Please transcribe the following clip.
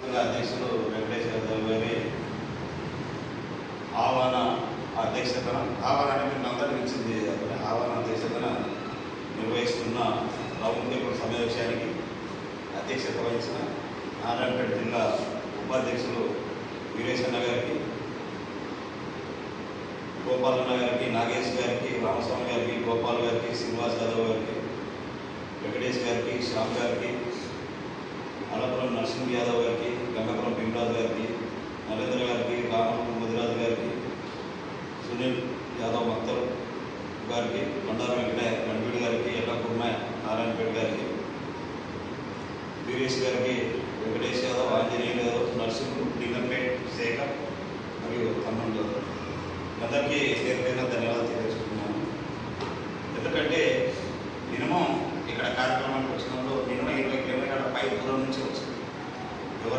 అధ్యక్షులు వెంకటేశ్వర రావు గారి ఆహ్వాన అధ్యక్షతన ఆహ్వాన అంటే మీరు అందరికీ ఇచ్చింది ఆహ్వాన అధ్యక్షతన నిర్వహిస్తున్న రౌండ్ సమావేశానికి అధ్యక్షత వహించిన నారాయణపేట జిల్లా ఉపాధ్యక్షులు వీరేశన్న గారికి గోపాలన్న గారికి నాగేష్ గారికి రామస్వామి గారికి గోపాల్ గారికి శ్రీనివాస్ యాదవ్ గారికి వెంకటేష్ గారికి శ్యామ్ గారికి యాదవ్ మక్తల్ గారికి మండార వెంకటయ్య గణపేడి గారికి ఎల్ల కుర్మ నారాయణపేట గారికి వీరేష్ గారికి వెంకటేష్ యాదవ్ ఆంజనేయ యాదవ్ నర్సింహ్ లింగంపేట్ శేఖర్ మరియు అన్నం యాదవ్ అందరికీ పేరుపైన ధన్యవాదాలు తెలియజేసుకున్నాను ఎందుకంటే మినిమం ఇక్కడ కార్యక్రమానికి వచ్చినప్పుడు మినిమం ఇరవై కిలోమీటర్ల పై దూరం నుంచి వచ్చింది